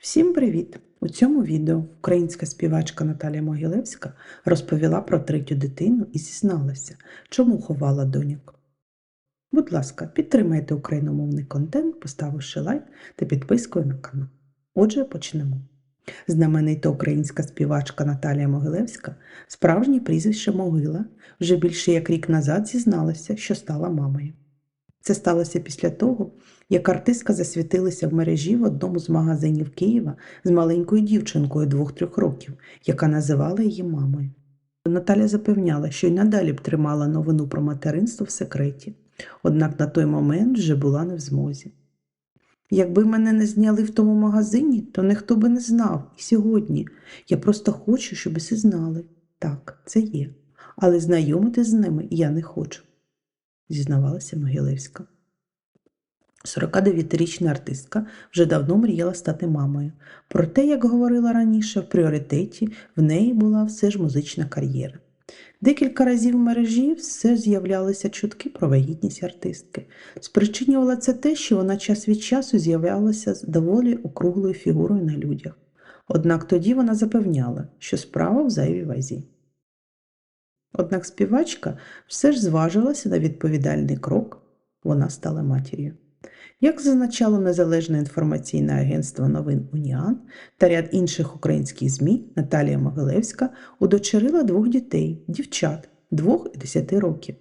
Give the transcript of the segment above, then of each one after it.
Всім привіт! У цьому відео українська співачка Наталія Могилевська розповіла про третю дитину і зізналася, чому ховала доньок. Будь ласка, підтримайте україномовний контент, поставивши лайк та підпискою на канал. Отже, почнемо. Знаменита українська співачка Наталія Могилевська, справжнє прізвище Могила, вже більше як рік назад зізналася, що стала мамою. Це сталося після того, як артистка засвітилася в мережі в одному з магазинів Києва з маленькою дівчинкою двох-трьох років, яка називала її мамою. Наталя запевняла, що й надалі б тримала новину про материнство в секреті, однак на той момент вже була не в змозі. Якби мене не зняли в тому магазині, то ніхто би не знав і сьогодні. Я просто хочу, щоб усі знали. Так, це є, але знайомити з ними я не хочу, зізнавалася Могилевська. 49-річна артистка вже давно мріяла стати мамою. Проте, як говорила раніше, в пріоритеті в неї була все ж музична кар'єра. Декілька разів в мережі все з'являлися чутки про вагітність артистки. Спричинювало це те, що вона час від часу з'являлася з доволі округлою фігурою на людях. Однак тоді вона запевняла, що справа в зайвій вазі. Однак співачка все ж зважилася на відповідальний крок, вона стала матір'ю. Як зазначало незалежне інформаційне агентство новин Уніан та ряд інших українських ЗМІ, Наталія Могилевська удочерила двох дітей, дівчат двох і 10 років.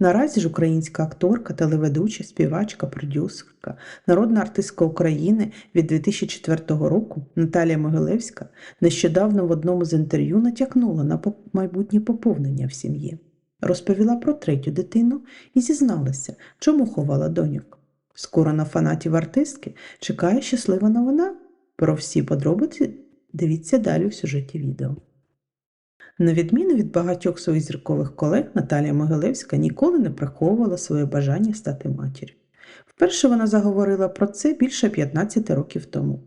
Наразі ж українська акторка, телеведуча, співачка, продюсерка, народна артистка України від 2004 року Наталія Могилевська нещодавно в одному з інтерв'ю натякнула на майбутнє поповнення в сім'ї. Розповіла про третю дитину і зізналася, чому ховала доньок. Скоро на фанатів артистки чекає щаслива новина. Про всі подробиці дивіться далі в сюжеті відео. На відміну від багатьох своїх зіркових колег, Наталія Могилевська ніколи не приховувала своє бажання стати матір'ю. Вперше вона заговорила про це більше 15 років тому.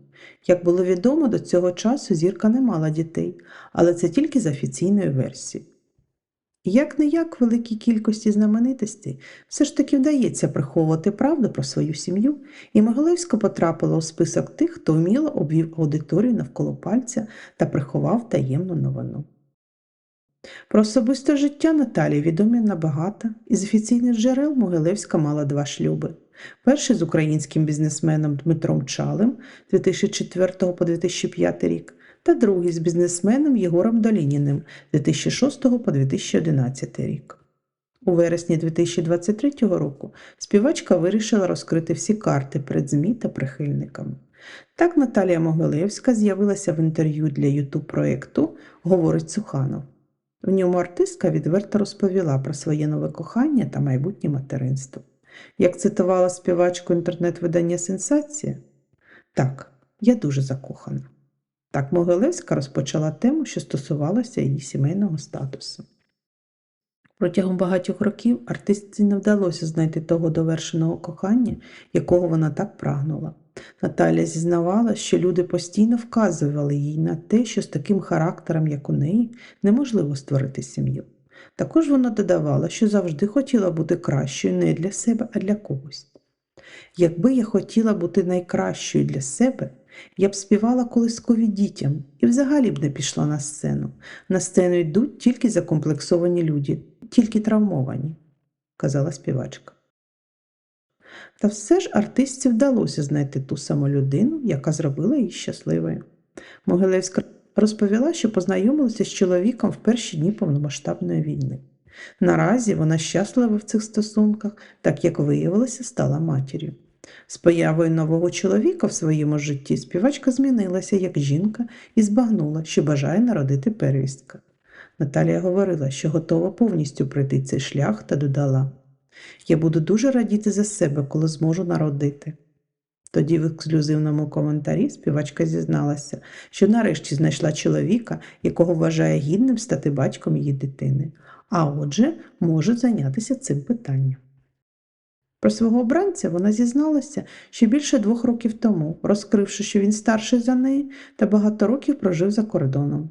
Як було відомо, до цього часу зірка не мала дітей, але це тільки з офіційної версії. Як не як великій кількості знаменитостей все ж таки вдається приховувати правду про свою сім'ю, і Могилевська потрапила у список тих, хто вміло обвів аудиторію навколо пальця та приховав таємну новину. Про особисте життя Наталії відомі набагато. Із офіційних джерел Могилевська мала два шлюби. Перший з українським бізнесменом Дмитром Чалим 2004 по 2005 рік, та другий з бізнесменом Єгором Долініним 2006 по 2011 рік. У вересні 2023 року співачка вирішила розкрити всі карти перед ЗМІ та прихильниками. Так Наталія Могилевська з'явилася в інтерв'ю для ютуб проєкту Говорить Суханов. В ньому артистка відверто розповіла про своє нове кохання та майбутнє материнство. Як цитувала співачку інтернет-видання Сенсація, так, я дуже закохана. Так Могилевська розпочала тему, що стосувалася її сімейного статусу. Протягом багатьох років артистці не вдалося знайти того довершеного кохання, якого вона так прагнула. Наталя зізнавала, що люди постійно вказували їй на те, що з таким характером, як у неї, неможливо створити сім'ю. Також вона додавала, що завжди хотіла бути кращою не для себе, а для когось. Якби я хотіла бути найкращою для себе, я б співала колискові дітям і взагалі б не пішла на сцену. На сцену йдуть тільки закомплексовані люди, тільки травмовані, казала співачка. Та все ж артистці вдалося знайти ту саму людину, яка зробила її щасливою. Могилевська розповіла, що познайомилася з чоловіком в перші дні повномасштабної війни. Наразі вона щаслива в цих стосунках, так як виявилося, стала матір'ю. З появою нового чоловіка в своєму житті співачка змінилася як жінка і збагнула, що бажає народити первістка. Наталія говорила, що готова повністю пройти цей шлях та додала: Я буду дуже радіти за себе, коли зможу народити. Тоді в ексклюзивному коментарі співачка зізналася, що нарешті знайшла чоловіка, якого вважає гідним стати батьком її дитини, а отже, може зайнятися цим питанням. Про свого обранця вона зізналася ще більше двох років тому, розкривши, що він старший за неї та багато років прожив за кордоном.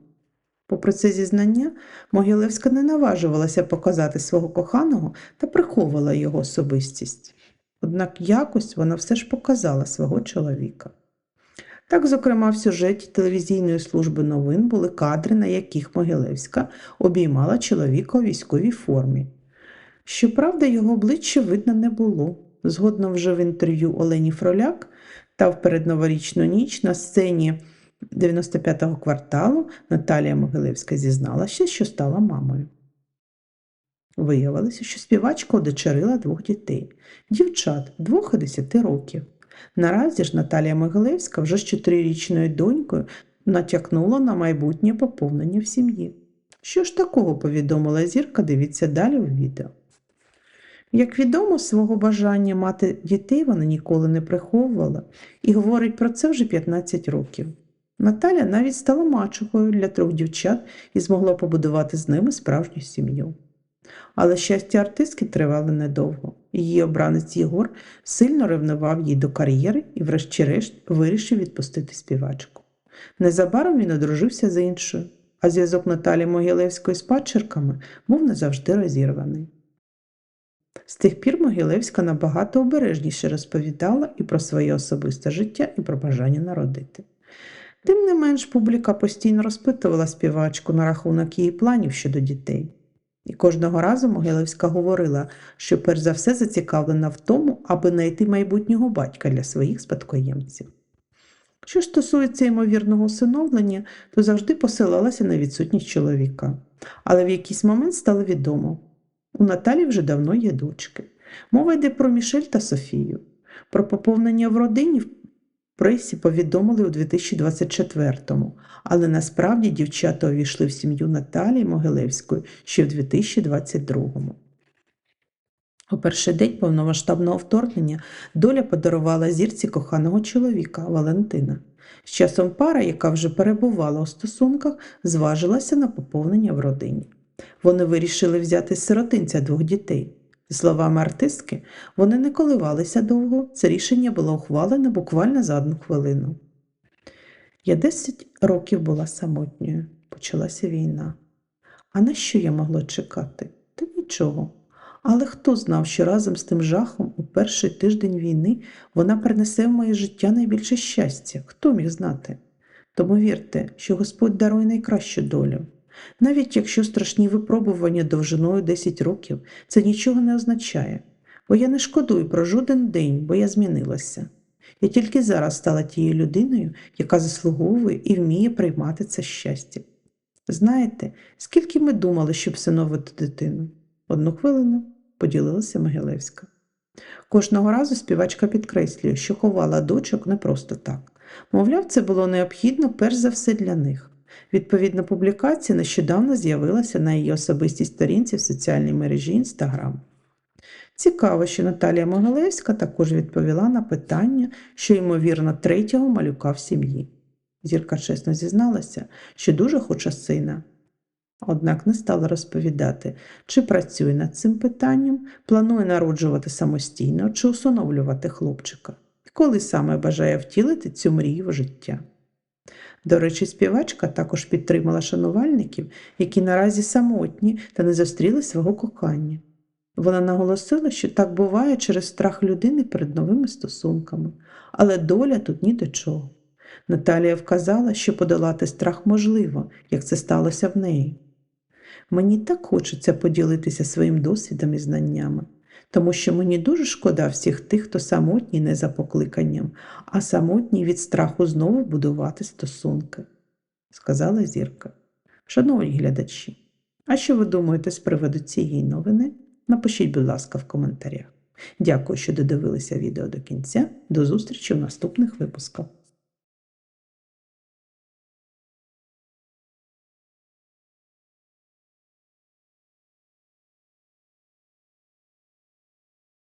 Попри це зізнання, Могилевська не наважувалася показати свого коханого та приховувала його особистість. Однак якось вона все ж показала свого чоловіка. Так, зокрема, в сюжеті телевізійної служби новин були кадри, на яких Могилевська обіймала чоловіка у військовій формі. Щоправда, його обличчя видно не було. Згодом вже в інтерв'ю Олені Фроляк та в передноворічну ніч на сцені 95-го кварталу Наталія Могилевська зізналася, що стала мамою. Виявилося, що співачка одочерила двох дітей дівчат двох і десяти років. Наразі ж Наталія Могилевська вже з чотирирічною донькою натякнула на майбутнє поповнення в сім'ї. Що ж такого повідомила зірка, дивіться далі в відео. Як відомо, свого бажання мати дітей вона ніколи не приховувала і говорить про це вже 15 років. Наталя навіть стала мачухою для трьох дівчат і змогла побудувати з ними справжню сім'ю. Але щастя артистки тривало недовго. Її обранець Єгор сильно ревнував їй до кар'єри і, врешті-решт, вирішив відпустити співачку. Незабаром він одружився з іншою, а зв'язок Наталі Могилевської з падчерками був назавжди розірваний. З тих пір Могилевська набагато обережніше розповідала і про своє особисте життя, і про бажання народити. Тим не менш, публіка постійно розпитувала співачку на рахунок її планів щодо дітей. І кожного разу Могилевська говорила, що перш за все зацікавлена в тому, аби знайти майбутнього батька для своїх спадкоємців. Що ж стосується ймовірного усиновлення, то завжди посилалася на відсутність чоловіка. Але в якийсь момент стало відомо, у Наталі вже давно є дочки. Мова йде про Мішель та Софію. Про поповнення в родині пресі повідомили у 2024-му, але насправді дівчата увійшли в сім'ю Наталії Могилевської ще в 2022-му. У перший день повномасштабного вторгнення доля подарувала зірці коханого чоловіка Валентина. З часом пара, яка вже перебувала у стосунках, зважилася на поповнення в родині. Вони вирішили взяти сиротинця двох дітей. Словами артистки, вони не коливалися довго, це рішення було ухвалене буквально за одну хвилину. Я 10 років була самотньою, почалася війна. А на що я могла чекати? Та нічого. Але хто знав, що разом з тим жахом у перший тиждень війни вона принесе в моє життя найбільше щастя? Хто міг знати? Тому вірте, що Господь дарує найкращу долю. Навіть якщо страшні випробування довжиною 10 років, це нічого не означає, бо я не шкодую про жоден день, бо я змінилася. Я тільки зараз стала тією людиною, яка заслуговує і вміє приймати це щастя. Знаєте, скільки ми думали, щоб всиновити дитину? Одну хвилину поділилася Могилевська. Кожного разу співачка підкреслює, що ховала дочок не просто так. Мовляв, це було необхідно перш за все для них. Відповідна публікація нещодавно з'явилася на її особистій сторінці в соціальній мережі Instagram. Цікаво, що Наталія Могилевська також відповіла на питання, що, ймовірно, третього малюка в сім'ї. Зірка чесно зізналася, що дуже хоче сина. Однак не стала розповідати, чи працює над цим питанням, планує народжувати самостійно чи усиновлювати хлопчика, і коли саме бажає втілити цю мрію в життя. До речі, співачка також підтримала шанувальників, які наразі самотні та не зустріли свого кохання. Вона наголосила, що так буває через страх людини перед новими стосунками, але доля тут ні до чого. Наталія вказала, що подолати страх можливо, як це сталося в неї. Мені так хочеться поділитися своїм досвідом і знаннями, тому що мені дуже шкода всіх тих, хто самотній не за покликанням, а самотній від страху знову будувати стосунки, сказала зірка. Шановні глядачі, а що ви думаєте з приводу цієї новини? Напишіть, будь ласка, в коментарях. Дякую, що додивилися відео до кінця. До зустрічі в наступних випусках.